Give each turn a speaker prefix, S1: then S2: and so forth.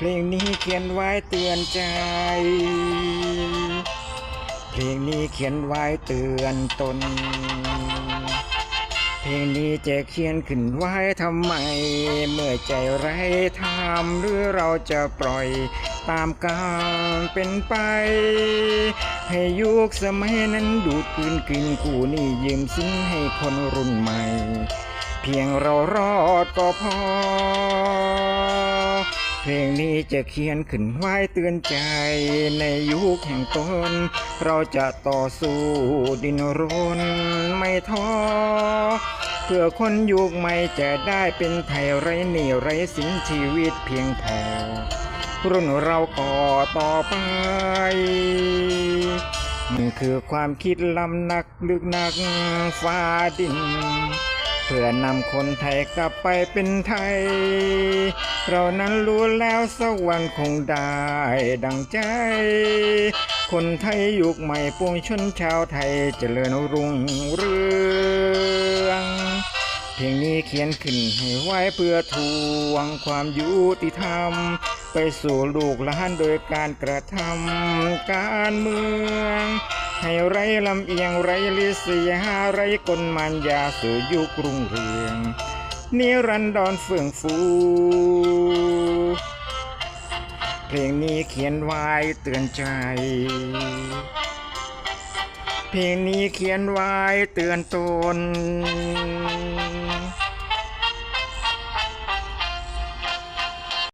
S1: เพลงนี้เขียนไว้เตือนใจ เพลงนี้เขียนไว้เตือนตน เพลงนี้จะเขียนขึ้นไว้ทำไม เมื่อใจไร้ทามหรือเราจะปล่อยตามกาลเป็นไป ให้ยุคสมัยนั้นดูดกืนกินกูนี่ยืมสิ้นให้คนรุ่นใหม่ เพียงเรารอดก็พอ ลงนี้จะเขียนขึ้นไว้เตือนใจ ในยุคแห่งตน เราจะต่อสู้ดินรนไม่ท้อเพื่อคนยุคใหม่จะได้เป็นไทยไร้หนี่ไร้สินชีวิตเพียงพอรุ่นเราก่อต่อไปมันคือความคิดลำนักลึกนักฟ้าดิน เพื่อนำคนไทยกลับไปเป็นไทย เรานั้นรู้แล้วสักวันคงได้ดังใจ คนไทยยุคใหม่ปวงชนชาวไทยเจริญรุ่งเรือง เพลงนี้เขียนขึ้นให้ไว้เพื่อทวงความยุติธรรม ไปสู่ลูกหลานโดยการกระทำการเมือง ให้ไรลำเอียงไรลิษยาไรกลมันยาสู่ยุครุ่งเรือง นิรันดรเฟื่องฟูเพลงนี้เขียนไว้เตือนใจ เพลงนี้เขียนไว้เตือนตน